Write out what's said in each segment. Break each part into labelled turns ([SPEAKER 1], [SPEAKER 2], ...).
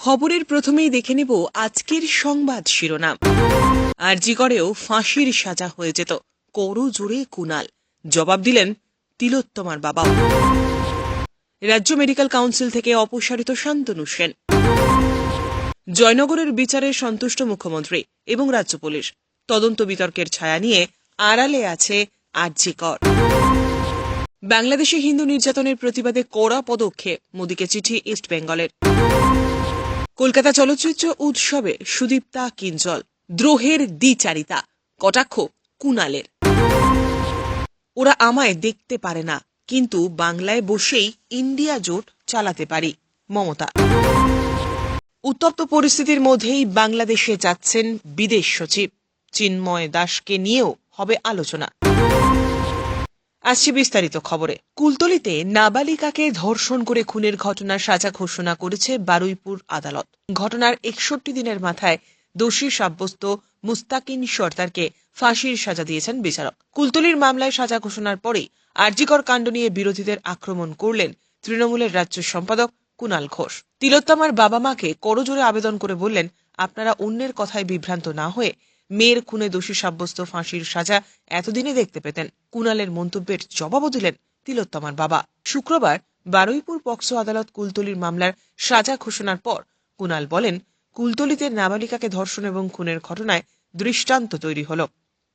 [SPEAKER 1] খবরের প্রথমেই দেখে নেব আজকের সংবাদ শিরোনাম। আরজি করেও ফাঁসির সাজা হয়ে যেত। করু জুড়ে কুনাল। জবাব দিলেন তিলোত্তমার বাবা রাজ্য মেডিকেল কাউন্সিল থেকে অপসারিত শান্তনু সেন। জয়নগরের বিচারে সন্তুষ্ট মুখ্যমন্ত্রী এবং রাজ্য পুলিশ। তদন্ত বিতর্কের ছায়া নিয়ে আড়ালে আছে আরজি কর বাংলাদেশে হিন্দু নির্যাতনের প্রতিবাদে কড়া পদক্ষেপ, মোদীকে চিঠি ইস্ট বেঙ্গলের কলকাতা চলচ্চিত্র উৎসবে সুদীপ্তা, কিঞ্জল, দ্রোহের দ্বিচারিতা, কটাক্ষ কুনালের ওরা আমায় দেখতে পারে না, কিন্তু বাংলায় বসেই ইন্ডিয়া জোট চালাতে পারি, মমতা। উত্তপ্ত পরিস্থিতির মধ্যেই বাংলাদেশে যাচ্ছেন বিদেশ সচিব। চিন্ময় দাসকে নিয়েও হবে আলোচনা। আসছে বিস্তারিত খবরে। কুলতলিতে নাবালিকাকে ধর্ষণ করে খুনের ঘটনার সাজা ঘোষণা করেছে বারুইপুর আদালত। ঘটনার একষট্টি দিনের মাথায় দোষী সাব্যস্ত মুস্তাকিন সর্দারকে ফাঁসির সাজা দিয়েছেন বিচারক। কুলতলির মামলায় সাজা ঘোষণার পরেই আরজিকর কাণ্ড নিয়ে বিরোধীদের আক্রমণ করলেন তৃণমূলের রাজ্য সম্পাদক কুনাল ঘোষ। তিলোত্তমার বাবা মাকে করজোরে আবেদন করে বললেন, আপনারা অন্যের কথায় বিভ্রান্ত না হয়ে মেয়ের খুনে দোষী সাব্যস্ত ফাঁসির সাজা এতদিনে দেখতে পেতেন। কুনালের মন্তব্যের জবাবও দিলেন তিলোত্তমার বাবা। শুক্রবার বারুইপুর পক্সো আদালত কুলতলির মামলার সাজা ঘোষণার পর কুনাল বলেন, কুলতলিতে নাবালিকাকে ধর্ষণ এবং খুনের ঘটনায় দৃষ্টান্ত তৈরি হল।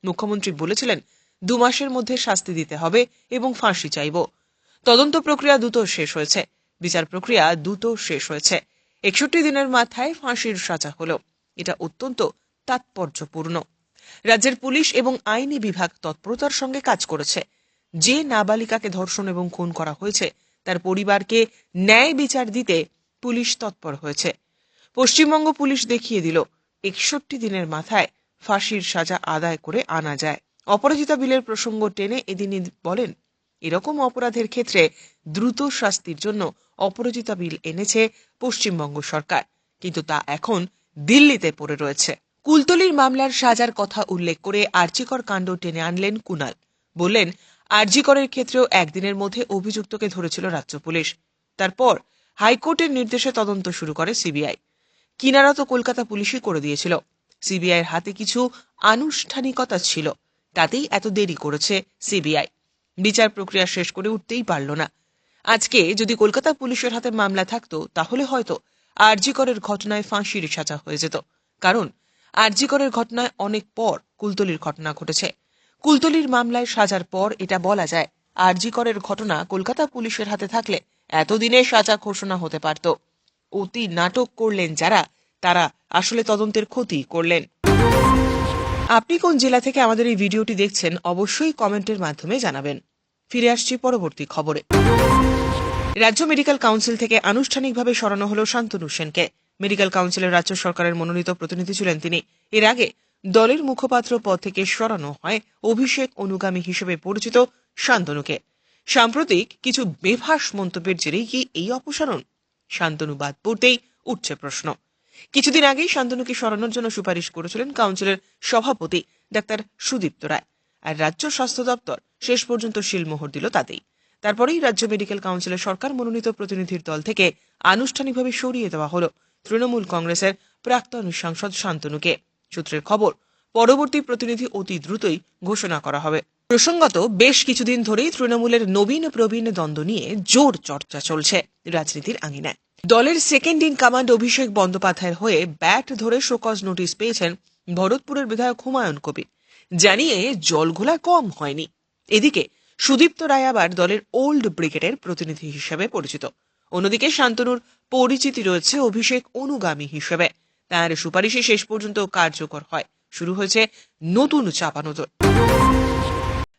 [SPEAKER 1] মুখ্যমন্ত্রী বলেছিলেন, দু মাসের মধ্যে শাস্তি দিতে হবে এবং ফাঁসি চাইব। তদন্ত প্রক্রিয়া দ্রুত শেষ হয়েছে। বিচার প্রক্রিয়া দ্রুত শেষ হয়েছে। একষট্টি দিনের মাথায় ফাঁসির সাজা হল। এটা অত্যন্ত তাৎপর্যপূর্ণ। রাজ্যের পুলিশ এবং আইনি বিভাগ তৎপরতার সঙ্গে কাজ করেছে। যে নাবালিকাকে ধর্ষণ এবং খুন করা হয়েছে, তার পরিবারকে ন্যায় বিচার দিতে পুলিশ তৎপর হয়েছে। পশ্চিমবঙ্গ পুলিশ দেখিয়ে দিল, একষট্টি দিনের মাথায় ফাঁসির সাজা আদায় করে আনা যায়। অপরাজিতা বিলের প্রসঙ্গ টেনে এদিনই বলেন, এরকম অপরাধের ক্ষেত্রে দ্রুত শাস্তির জন্য অপরাজিতা বিল এনেছে পশ্চিমবঙ্গ সরকার। কিন্তু তা এখন দিল্লিতে পড়ে রয়েছে। কুলতলির মামলার সাজার কথা উল্লেখ করে আর্চিকর কাণ্ড টেনে আনলেন কুনাল বললেন আরজিকরের ক্ষেত্রেও একদিনের মধ্যে অভিযুক্তকে ধরেছিল রাজ্য পুলিশ। তারপর হাইকোর্টের নির্দেশে তদন্ত শুরু করে সিবিআই। কিনারা তো কলকাতা পুলিশই করে দিয়েছিল। সিবিআইয়ের হাতে কিছু আনুষ্ঠানিকতা ছিল। তাতেই এত দেরি করেছে সিবিআই। বিচার প্রক্রিয়া শেষ করে উঠতেই পারল না। আজকে যদি কলকাতা পুলিশের হাতে মামলা থাকতো, তাহলে হয়তো আরজিকরের ঘটনায় ফাঁসির সাজা হয়ে যেত। কারণ আরজিকরের ঘটনায় অনেক পর কুলতলির ঘটনা ঘটেছে। কুলতলির মামলায় সাজার পর এটা বলা যায়, আরজিকরের ঘটনা কলকাতা পুলিশের হাতে থাকলে এতদিনে সাজা ঘোষণা হতে পারত। অতি নাটক করলেন যারা, তারা আসলে তদন্তের ক্ষতি করলেন। আপনি কোন জেলা থেকে আমাদের এই ভিডিওটি দেখছেন, অবশ্যই কমেন্টের মাধ্যমে জানাবেন। ফিরে আসছি পরবর্তী খবরে। রাজ্য মেডিকেল কাউন্সিল থেকে আনুষ্ঠানিকভাবে সরানো হল শান্তনু সেনকে। মেডিকেল কাউন্সিলের রাজ্য সরকারের মনোনীত প্রতিনিধি ছিলেন তিনি। এর আগে দলের মুখপাত্র পদ থেকে সরানো হয় অভিষেক অনুগামী হিসেবে পরিচিত শান্তনুকে। সাম্প্রতিক কিছু বেভাস মন্তব্যের জেরেই কি এই অপসারণ? শান্তনু বাদ পড়তেই উঠছে প্রশ্ন। কিছুদিন আগেই শান্তনুকে সরানোর জন্য সুপারিশ করেছিলেন কাউন্সিলের সভাপতি ডাক্তার সুদীপ্ত রায়। আর রাজ্য স্বাস্থ্য দপ্তর শেষ পর্যন্ত শিলমোহর দিল তাতেই। তারপরেই রাজ্য মেডিকেল কাউন্সিলের সরকার মনোনীত প্রতিনিধির দল থেকে আনুষ্ঠানিকভাবে সরিয়ে দেওয়া হল। তৃণমূল কংগ্রেসের প্রাক্তন সাংসদ শান্তনুকে। সূত্রের খবর, পরবর্তী প্রতিনিধি অতি দ্রুতই ঘোষণা করা হবে। প্রসঙ্গত, বেশ কিছুদিন ধরেই তৃণমূলের নবীন প্রবীণ দ্বন্দ্ব নিয়ে জোর চর্চা চলছে রাজনীতির আঙিনায়। দলের সেকেন্ড ইন কমান্ড অভিষেক বন্দ্যোপাধ্যায়ের হয়ে ব্যাট ধরে শোকজ নোটিশ পেয়েছেন ভরতপুরের বিধায়ক হুমায়ুন কবির। জানিয়ে, জলঘোলা কম হয়নি। এদিকে, সুদীপ্ত রায় আবার দলের ওল্ড ব্রিগেডের প্রতিনিধি হিসেবে পরিচিত। অন্যদিকে শান্তনুর পরিচিতি রয়েছে অভিষেক অনুগামী হিসেবে। তার সুপারিশে শেষ পর্যন্ত কার্যকর হয়। শুরু হয়েছে নতুন চাপানোদর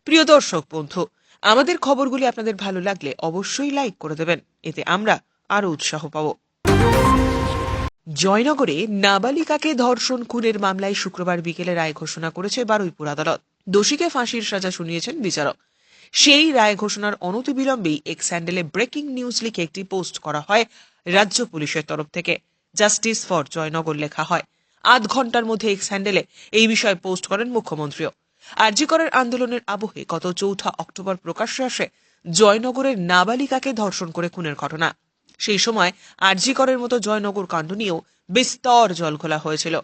[SPEAKER 1] প্রিয় দর্শক বন্ধু, আমাদের খবরগুলি আপনাদের ভালো লাগলে অবশ্যই লাইক করে দেবেন। এতে আমরা আরও উৎসাহ পাব। জয়নগরে নাবালিকাকে ধর্ষণ খুনের মামলায় শুক্রবার বিকেলে রায় ঘোষণা করেছে বারুইপুর আদালত। দোষীকে ফাঁসির সাজা শুনিয়েছেন বিচারক। সেই রায় ঘোষণার অনতিবিলম্বেই এক স্যান্ডেলে ব্রেকিং নিউজ লিখে একটি পোস্ট করা হয় রাজ্য পুলিশের তরফ থেকে। জাস্টিস ফর জয়নগর লেখা হয়, আধ ঘণ্টার মধ্যে এক স্যান্ডেলে এই বিষয়ে পোস্ট করেন মুখ্যমন্ত্রীও। আরজিকরের আন্দোলনের আবহে গত চৌঠা অক্টোবর প্রকাশ্যে আসে জয়নগরের নাবালিকাকে ধর্ষণ করে খুনের ঘটনা। সেই সময় আরজি করের মতো জয়নগর কাণ্ড নিয়েও বিস্তর জল খোলা হয়েছিল।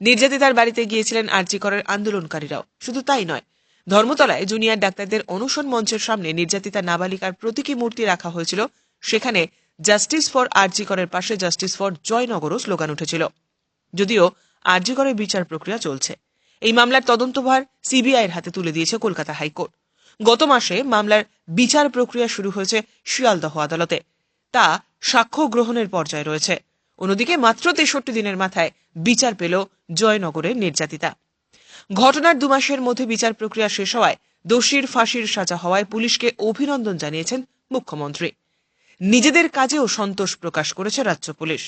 [SPEAKER 1] নির্যাতিতার বাড়িতে গিয়েছিলেন আরজি করের আন্দোলনকারীরাও। শুধু তাই নয় ধর্মতলায় জুনিয়র ডাক্তারদের অনশন মঞ্চের সামনে নির্যাতিতা নাবালিকার প্রতীকী মূর্তি রাখা হয়েছিল। সেখানে জাস্টিস ফর আরজি করের পাশে জাস্টিস ফর জয়নগরও স্লোগান উঠেছিল। যদিও আরজি করের বিচার প্রক্রিয়া চলছে। এই মামলার তদন্তভার সিবিআইয়ের হাতে তুলে দিয়েছে কলকাতা হাইকোর্ট। গত মাসে মামলার বিচার প্রক্রিয়া শুরু হয়েছে শিয়ালদহ আদালতে। তা সাক্ষ্য গ্রহণের পর্যায়ে রয়েছে। অন্যদিকে মাত্র তেষট্টি দিনের মাথায় বিচার পেল জয়নগরের নির্যাতিতা। ঘটনার দু মাসের মধ্যে বিচার প্রক্রিয়া শেষ হওয়ায় দোষীর ফাঁসির সাজা হওয়ায় পুলিশকে অভিনন্দন জানিয়েছেন মুখ্যমন্ত্রী। নিজেদের কাজেও সন্তোষ প্রকাশ করেছে রাজ্য পুলিশ।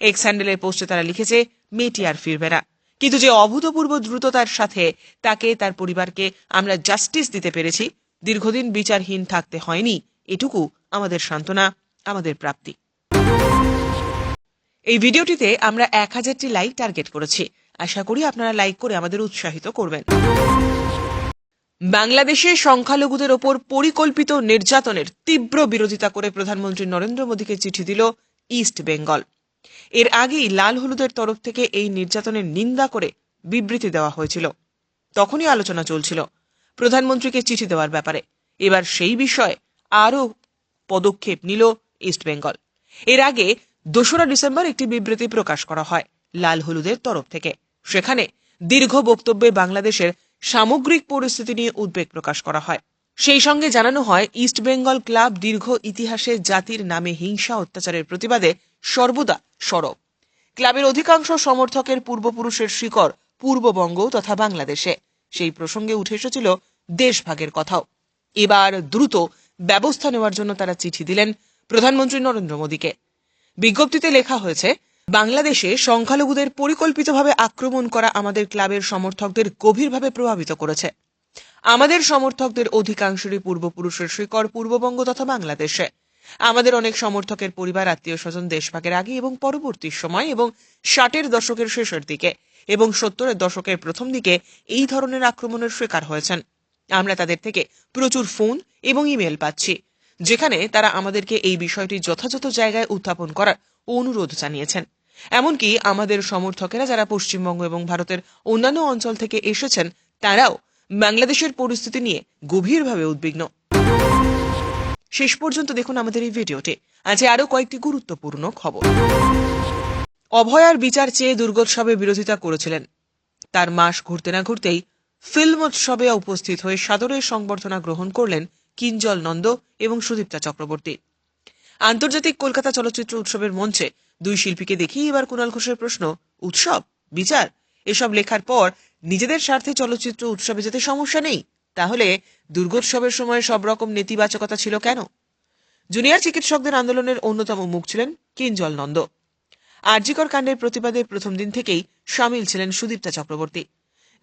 [SPEAKER 1] এক্স স্যান্ডেলের পোস্টে তারা লিখেছে, মেয়েটি আর ফিরবে না। কিন্তু যে অভূতপূর্ব দ্রুততার সাথে তাকে, তার পরিবারকে আমরা জাস্টিস দিতে পেরেছি, দীর্ঘদিন বিচারহীন থাকতে হয়নি, এটুকু আমাদের সান্ত্বনা, আমাদের প্রাপ্তি। এই ভিডিওটিতে আমরা এক হাজারটি লাইক টার্গেট করেছি। আশা করি আপনারা লাইক করে আমাদের উৎসাহিত করবেন। বাংলাদেশে সংখ্যালঘুদের ওপর পরিকল্পিত নির্যাতনের তীব্র বিরোধিতা করে প্রধানমন্ত্রী নরেন্দ্র মোদীকে চিঠি দিল ইস্ট বেঙ্গল। এর আগেই লাল হলুদের তরফ থেকে এই নির্যাতনের নিন্দা করে বিবৃতি দেওয়া হয়েছিল। তখনই আলোচনা চলছিল প্রধানমন্ত্রীকে চিঠি দেওয়ার ব্যাপারে। এবার সেই বিষয়ে আরও পদক্ষেপ নিল ইস্ট বেঙ্গল। এর আগে দোসরা ডিসেম্বর একটি বিবৃতি প্রকাশ করা হয় লাল হলুদের তরফ থেকে। সেখানে দীর্ঘ বক্তব্যে বাংলাদেশের সামগ্রিক পরিস্থিতি নিয়ে উদ্বেগ প্রকাশ করা হয়। সেই সঙ্গে জানানো হয়, ইস্ট বেঙ্গল ক্লাব দীর্ঘ ইতিহাসে জাতির নামে হিংসা অত্যাচারের প্রতিবাদে সর্বদা সরব। ক্লাবের অধিকাংশ সমর্থকের পূর্বপুরুষের শিকড় পূর্ববঙ্গ তথা বাংলাদেশে। সেই প্রসঙ্গে উঠে এসেছিল দেশভাগের কথাও। এবার দ্রুত ব্যবস্থা নেওয়ার জন্য তারা চিঠি দিলেন প্রধানমন্ত্রী নরেন্দ্র মোদীকে। বিজ্ঞপ্তিতে লেখা হয়েছে বাংলাদেশে সংখ্যালঘুদের পরিকল্পিতভাবে আক্রমণ করা আমাদের ক্লাবের সমর্থকদের গভীরভাবে প্রভাবিত করেছে। আমাদের সমর্থকদের অধিকাংশেরই পূর্বপুরুষের শিকড় পূর্ববঙ্গ তথা বাংলাদেশে। আমাদের অনেক সমর্থকের পরিবার, আত্মীয় স্বজন দেশভাগের আগে এবং পরবর্তী সময় এবং ষাটের দশকের শেষের দিকে এবং সত্তরের দশকের প্রথম দিকে এই ধরনের আক্রমণের শিকার হয়েছেন। আমরা তাদের থেকে প্রচুর ফোন এবং ইমেল পাচ্ছি, যেখানে তারা আমাদেরকে এই বিষয়টি যথাযথ জায়গায় উত্থাপন করার অনুরোধ জানিয়েছেন। এমনকি আমাদের সমর্থকেরা যারা পশ্চিমবঙ্গ এবং ভারতের অন্যান্য অঞ্চল থেকে এসেছেন, তারাও বাংলাদেশের পরিস্থিতি নিয়ে গভীরভাবে উদ্বিগ্ন। শেষ পর্যন্ত দেখুন আমাদের এই ভিডিওটি আছে আরও কয়েকটি গুরুত্বপূর্ণ খবর। অভয়ার বিচার চেয়ে দুর্গোৎসবে বিরোধিতা করেছিলেন। তার মাস ঘুরতে না ঘুরতেই ফিল্ম উৎসবে উপস্থিত হয়ে সাদরের সংবর্ধনা গ্রহণ করলেন কিঞ্জল নন্দ এবং সুদীপ্তা চক্রবর্তী। আন্তর্জাতিক কলকাতা চলচ্চিত্র উৎসবের মঞ্চে দুই শিল্পীকে দেখেই এবার কুণাল ঘোষের প্রশ্ন, উৎসব, বিচার, এসব লেখার পর নিজেদের স্বার্থে চলচ্চিত্র উৎসবে যেতে সমস্যা নেই। তাহলে দুর্গোৎসবের সময় সব রকম নেতিবাচকতা ছিল কেন? জুনিয়র চিকিৎসকদের আন্দোলনের অন্যতম মুখ ছিলেন কিঞ্জল নন্দ। আরজিকর কাণ্ডের প্রতিবাদে প্রথম দিন থেকেই সামিল ছিলেন সুদীপ্তা চক্রবর্তী।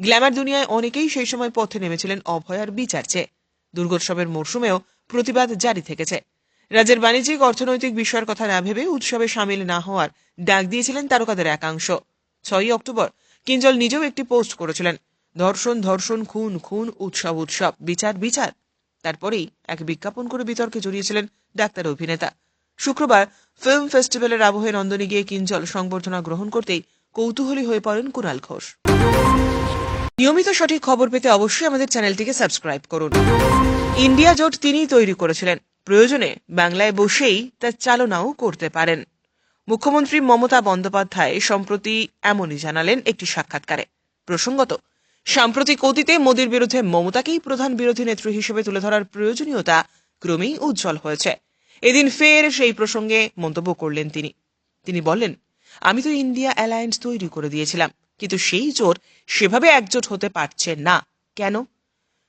[SPEAKER 1] গ্ল্যামার দুনিয়ায় অনেকেই সেই সময় পথে নেমেছিলেন অভয়ার বিচার চেয়ে। দুর্গোৎসবের মরশুমেও প্রতিবাদ জারি থেকেছে। রাজ্যের বাণিজ্যিক অর্থনৈতিক বিষয়ের কথা না ভেবে উৎসবে সামিল না হওয়ার ডাক দিয়েছিলেন তারকাদের একাংশ। ছয়ই অক্টোবর, কিঞ্জল নিজেও একটি পোস্ট করেছিলেন। ধর্ষণ ধর্ষণ, খুন খুন, উৎসব উৎসব, বিচার বিচার। তারপরেই এক বিজ্ঞাপন করে বিতর্কে জড়িয়েছিলেন ডাক্তার অভিনেতা। শুক্রবার ফিল্ম ফেস্টিভ্যালের আবহে নন্দনে গিয়ে কিঞ্জল সংবর্ধনা গ্রহণ করতেই কৌতূহলী হয়ে পড়েন কুণাল ঘোষ। নিয়মিত সঠিক খবর পেতে অবশ্যই আমাদের চ্যানেলটিকে সাবস্ক্রাইব করুন। ইন্ডিয়া জোট তিনিই তৈরি করেছিলেন। প্রয়োজনে বাংলায় বসেই তার চালনাও করতে পারেন। মুখ্যমন্ত্রী মমতা বন্দ্যোপাধ্যায় সম্প্রতি এমনই জানালেন একটি সাক্ষাৎকারে। প্রসঙ্গত, সাম্প্রতিক অতীতে মোদীর বিরুদ্ধে মমতাকেই প্রধান বিরোধী নেত্রী হিসেবে তুলে ধরার প্রয়োজনীয়তা ক্রমেই উজ্জ্বল হয়েছে। এদিন ফের সেই প্রসঙ্গে মন্তব্য করলেন তিনি। তিনি বললেন, আমি তো ইন্ডিয়া অ্যালায়েন্স তৈরি করে দিয়েছিলাম, কিন্তু সেই জোট সেভাবে একজোট হতে পারছে না। কেন?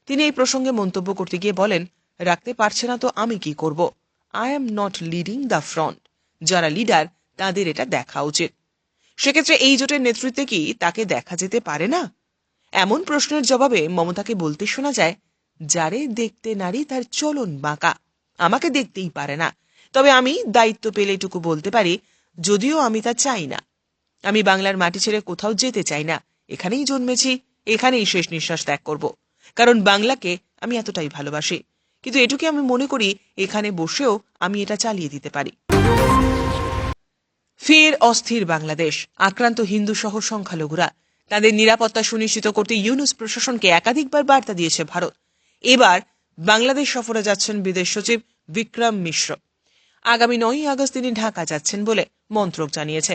[SPEAKER 1] তিনি এই প্রসঙ্গে মন্তব্য করতে গিয়ে বলেন রাখতে পারছে না তো আমি কি করব? I am not leading the front যারা লিডার তাদের এটা দেখা উচিত। সেক্ষেত্রে এই জোটের নেতৃত্বে কি তাকে দেখা যেতে পারে না? এমন প্রশ্নের জবাবে মমতাকে বলতে শোনা যায়, যারে দেখতে নারী, তার চলন বাঁকা। আমাকে দেখতেই পারে না। তবে আমি দায়িত্ব পেলে এটুকু বলতে পারি, যদিও আমি তা চাই না। আমি বাংলার মাটি ছেড়ে কোথাও যেতে চাই না। এখানেই জন্মেছি, এখানেই শেষ নিঃশ্বাস ত্যাগ করব। কারণ বাংলাকে আমি এতটাই ভালোবাসি। কিন্তু এটুকু আমি মনে করি, এখানে বসেও আমি এটা চালিয়ে দিতে পারি। ফের অস্থির বাংলাদেশ। আক্রান্ত হিন্দু সহ সংখ্যালঘুরা। তাদের নিরাপত্তা সুনিশ্চিত করতে ইউনুস প্রশাসনকে একাধিকবার বার্তা দিয়েছে ভারত। এবার বাংলাদেশ সফরে যাচ্ছেন বিদেশ সচিব বিক্রম মিশ্র। আগামী নয়ই আগস্ট তিনি ঢাকা যাচ্ছেন বলে মন্ত্রক জানিয়েছে।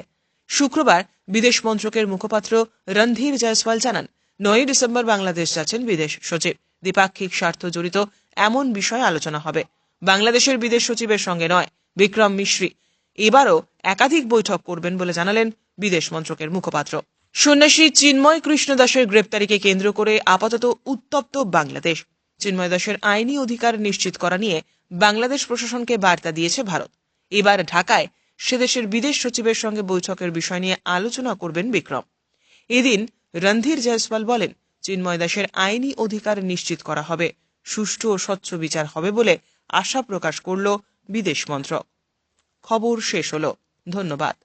[SPEAKER 1] শুক্রবার বিদেশ মন্ত্রকের মুখপাত্র রণধীর জয়সওয়াল জানান, নয়ই ডিসেম্বর বাংলাদেশ যাচ্ছেন বিদেশ সচিব। দ্বিপাক্ষিক স্বার্থ জড়িত এমন বিষয়ে আলোচনা হবে। বাংলাদেশের বিদেশ সচিবের সঙ্গে নয়, বিক্রম মিশ্রি। এবারও একাধিক বৈঠক করবেন বলে জানালেন বিদেশ মন্ত্রকের মুখপাত্র। সন্ন্যাসী চিন্ময় কৃষ্ণ দাসের গ্রেপ্তারিকে কেন্দ্র করে আপাতত উত্তপ্ত বাংলাদেশ। চিন্ময় দাসের আইনি অধিকার নিশ্চিত করা নিয়ে বাংলাদেশ প্রশাসনকে বার্তা দিয়েছে ভারত। এবার ঢাকায় সে দেশের বিদেশ সচিবের সঙ্গে বৈঠকের বিষয় নিয়ে আলোচনা করবেন বিক্রম। এদিন রণধীর জয়সওয়াল বলেন, চিন্ময় দাসের আইনি অধিকার নিশ্চিত করা হবে। সুষ্ঠু ও স্বচ্ছ বিচার হবে বলে আশা প্রকাশ করল বিদেশ মন্ত্রক। খবর শেষ হলো। ধন্যবাদ।